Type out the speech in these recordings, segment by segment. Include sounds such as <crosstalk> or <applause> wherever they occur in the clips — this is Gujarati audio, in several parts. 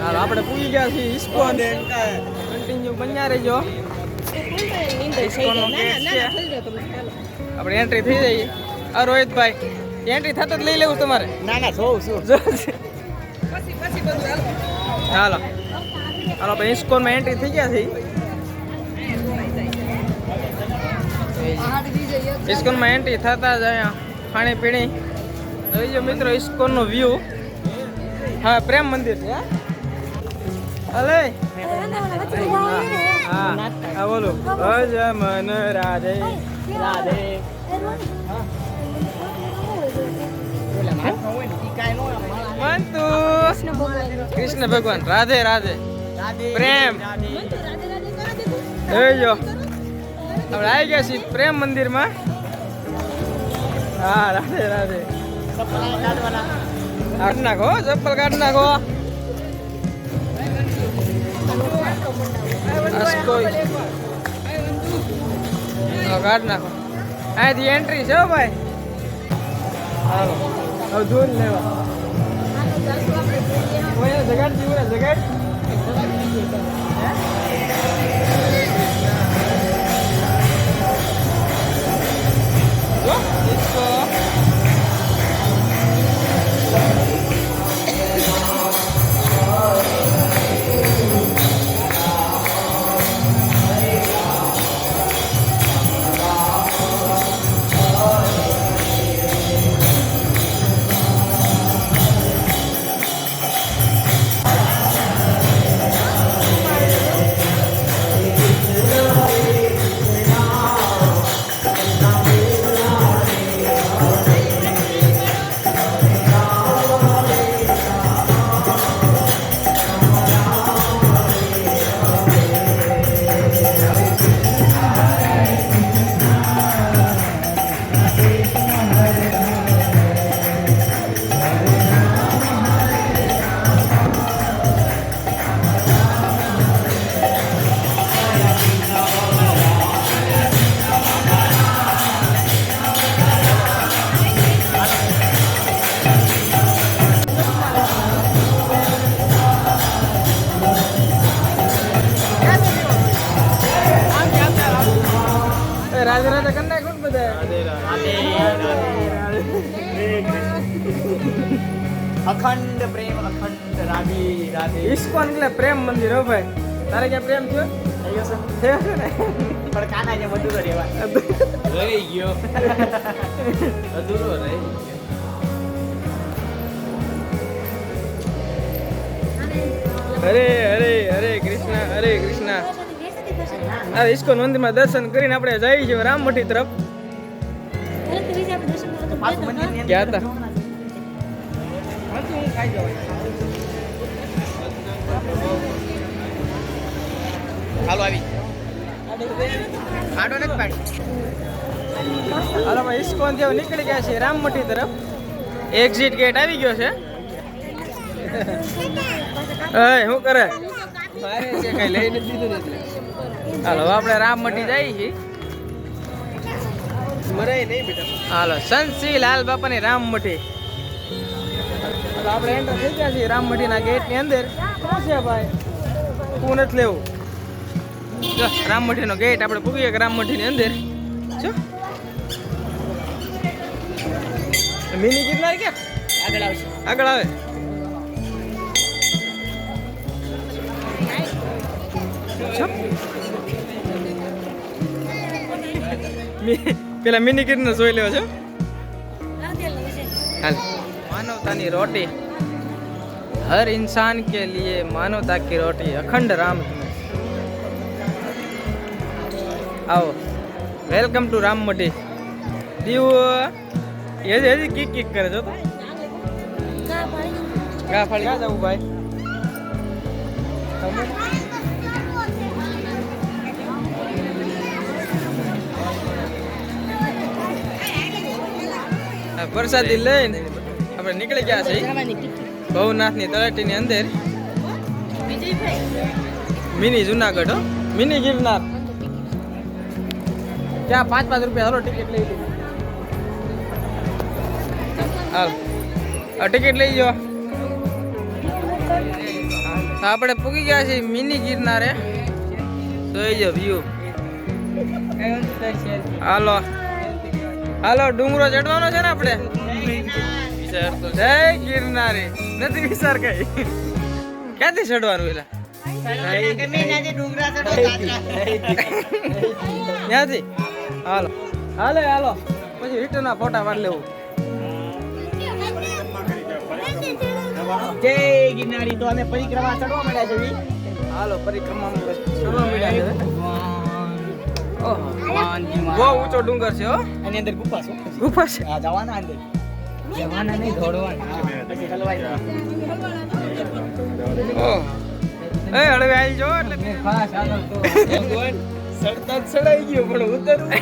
હાલો આપણે પૂરી ગયા છીએ ઇસ્કોન. કન્ટિન્યુ બન્યા રહેજો. આપણે એન્ટ્રી થઈ જઈએ. આ રોહિતભાઈ એન્ટ્રી થતા જ લઈ લેવું તમારે. ના ના જોઉં છું. હાલો. હાલો આપણે ઇસ્કોનમાં એન્ટ્રી થઈ ગયા છે ઇસ્કોનમાં એન્ટ્રી થતા જ અહીંયા ખાણી પીણી જો મિત્રો ઇસ્કોનનો વ્યૂ હા પ્રેમ મંદિર છે હા? અલે. હા. હા બોલો. ભજ મન રાધે. રાધે. કૃષ્ણ ભગવાન. રાધે રાધે. પ્રેમ. જો આપણે આવી ગયા છીએ પ્રેમ મંદિરમાં. હા રાધે રાધે. કાઢ નાખો ચપ્પલ કાઢ નાખો. કાઢ નાખો. અહીંથી એન્ટ્રી છે ભાઈ. હાલો. હવે ધૂન લેવા. અખંડ પ્રેમ અખંડ રાધે રાધે. ઇસ્કોન એટલે પ્રેમ મંદિર હો ભાઈ. તારે ક્યાં પ્રેમ છે. થયો છે ને? પણ કાના જે બધું તો રહેવાય રહી ગયો. અધૂરો રહી હરે હરે હરે કૃષ્ણ હરે કૃષ્ણ. આ ઇસ્કોન મંદિરમાં દર્શન કરીને આપણે જઈએ છીએ રામમઠી તરફ. ગયા હતા. હાલો આવી. ખાડો નથી પાડી. હાલો ભાઈ ઇસ્કોન જેવું નીકળી ગયા છે રામમઠી તરફ. એક્ઝિટ ગેટ આવી ગયો છે. <laughs> એ શું કરે? મારે છે કઈ નથી દીધું નથી હાલો આપણે રામમટી જઈએ છીએ. મરાય નહીં બેટા. હાલો સંતસિંહ લાલ બાપાની રામમઠી. આપણે એન્ટર થઈ ગયા છીએ રામમઠીના ગેટની અંદર. પહોંચ્યા ભાઈ? તું નથી લેવું. જો રામમઠીનો ગેટ આપણે પૂગી ગયા રામમઠીની અંદર. જો. મિની ગિરનાર કે આગળ આવશે. આગળ આવે. મી- પેલા મિની ગિરનાર જોઈ લેવા છો मानवता रोटी हर इंसान के लिए मानवता की रोटी अखंड राम तुम्हें आओ વેલકમ ટુ રામમઢી દીવ એ જ હજી કિક કિક કરે છો તો ગા ફાળી ક્યાં જવું ભાઈ તમે? આ પ્રસાદી લઈને આપણે નીકળી ગયા છીએ. ભવનાથની તળેટીની અંદર. Mini Junagadh mini Girnar. ત્યાં પાંચ પાંચ રૂપિયા હાલો ટિકિટ લઈ લીધી. ટિકિટ લઈ જાઓ આપણે પૂગી ગયા છીએ મિની ગિરનારે. જોઈ જો વ્યૂ હાલો. હાલો, ડુંગરો ચડવાનો છે ને આપણે? વિચાર જય ગિરનારી. નથી વિચાર કઈ ક્યાંથી ચડવાનું એલા? ત્યાંથી હાલો. હાલો હાલો. પછી રિટર્ન ફોટા પાડી લેવું. જય ગિરનારી. તો અમે પરિક્રમા ચડવા મળ્યા છે હાલો પરિક્રમા ચડવા મળ્યા છે. ઓહો. બહુ ઊંચો ડુંગર છે હો. એની અંદર ગુફા છે. ગુફા છે? આ જવાના અંદર. જવાના નહીં દોડવાના. પછી હલવાઈ એ હળવે આવી જો એટલે સડતા જ સડાઈ ગયો પણ ઉતરવું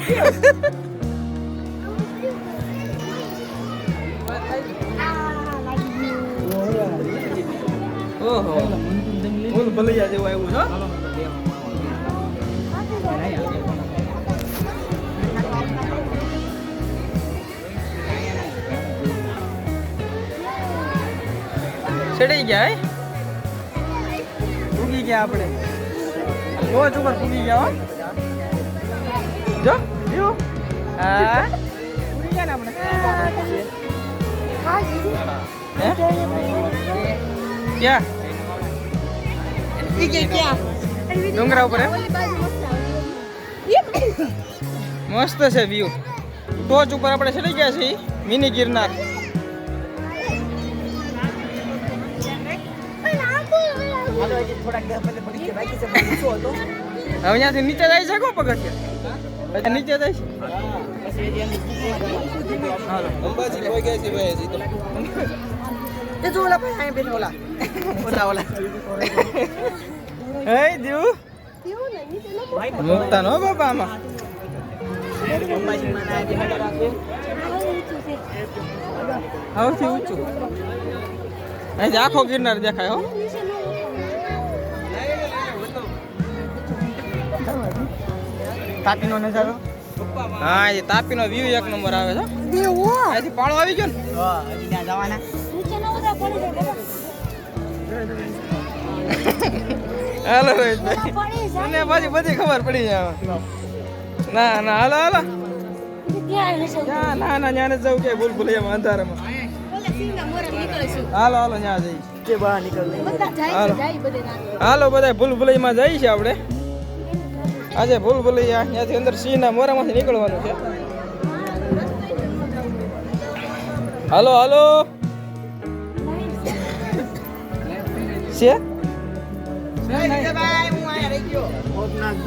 ઓહો. ફૂલ ભલૈયા જેવું આવ્યું છે ચડી ગયા હે? પૂગી ગયા આપણે. ટોચ ઉપર પૂગી ગયા હો. જો જો. હા. પૂગી ગયા ને આપણે. હે? ક્યાં? ડુંગરા ઉપર મસ્ત છે વ્યૂ ટોચ ઉપર આપણે ચડી ગયા છીએ મિની ગિરનાર. હવે અહીંયાથી નીચે જાય છે કો પગથિયા? નીચે જાય છે? ઓલા ભાઈ ઓલા. ઓલા ઓલા. હે દીવ? મુકતા નો બાપા આમાં. સૌથી ઊંચું. આખો ગિરનાર દેખાય હો. તાપીનો નજારો. હા એ તાપીનો વ્યૂ એક નંબર આવે છે. અહીંથી પાળો આવી ગયો ને? હા હજી ત્યાં જવાના. હાલો રોહિતભાઈ મને પાછી બધી ખબર પડી જાય ના ના હાલો હાલો. ના ના ના ન્યાને જવું કે ભૂલ ભૂલ એમ અંધારામાં. હાલો હાલો ન્યા જઈ જે બહાર નીકળ હાલો. હાલો બધા ભૂલ ભૂલૈયામાં જઈએ છીએ આપણે. આજે ભૂલ ભૂલૈયા ત્યાંથી અંદર સિંહના મોરામાંથી નીકળવાનું છે. હાલો હાલો. છે?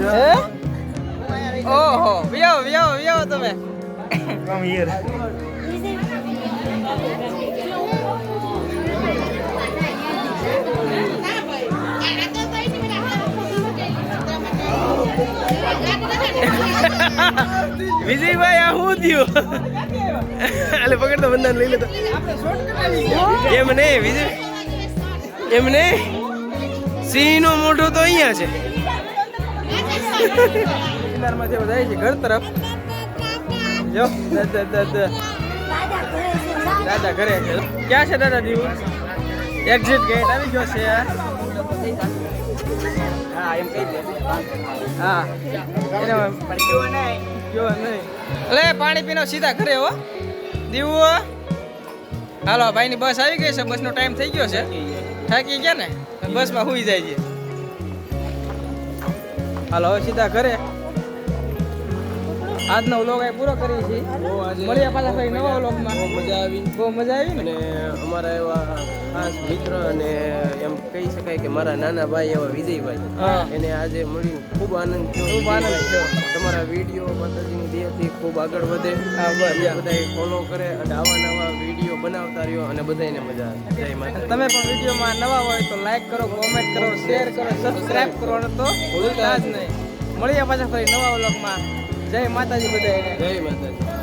હે? ઓહો વ્યાવ વ્યાવ વ્યાવ તમે. વિજયભાઈ આ શું થયું? એટલે પકડતો બંધન લઈ લેતો. એમ ને વિજય એમ ને સિંહ નો મોઢો તો અહીંયા છે. કિનારમાં જાય છે ઘર તરફ. જો દાદા દાદા. દાદા ઘરે ક્યાં છે દાદા દીવ? એક્ઝિટ ગેટ આવી ગયો છે. હા એમ કહી દે. હા. જો નહીં. અલે પાણી પીનો સીધા ઘરે હો. દીવો હાલો ભાઈની બસ આવી ગઈ છે. બસનો ટાઈમ થઈ ગયો છે. થાકી ગયા. ને? બસમાં સુઈ જાય છે. હાલો હવે સીધા ઘરે. આજનો વ્લોગ અહીં પૂરો કરીએ છીએ. મળીએ પાછા ફરી નવા વ્લોગમાં. બહુ મજા આવી. બહુ મજા આવી ને? અમારા એવા ખાસ મિત્ર અને એમ કહી શકાય કે મારા નાના ભાઈ એવા વિજયભાઈ. એને આજે મળીને ખૂબ આનંદ થયો. ખૂબ આનંદ થયો. તમારા વીડિયો માતાજીની દેહથી ખૂબ આગળ વધે. બધા ફોલો કરે અને આવા નવા વીડિયો બનાવતા રહ્યો અને બધાને મજા આવે. જય માતા તમે પણ વિડીયોમાં નવા હોય તો લાઈક કરો કોમેન્ટ કરો શેર કરો સબસ્ક્રાઇબ કરો તો ભૂલતા જ નહીં. મળીએ પાછા ફરી નવા વ્લોગમાં જય માતાજી બધાને જય માતાજી.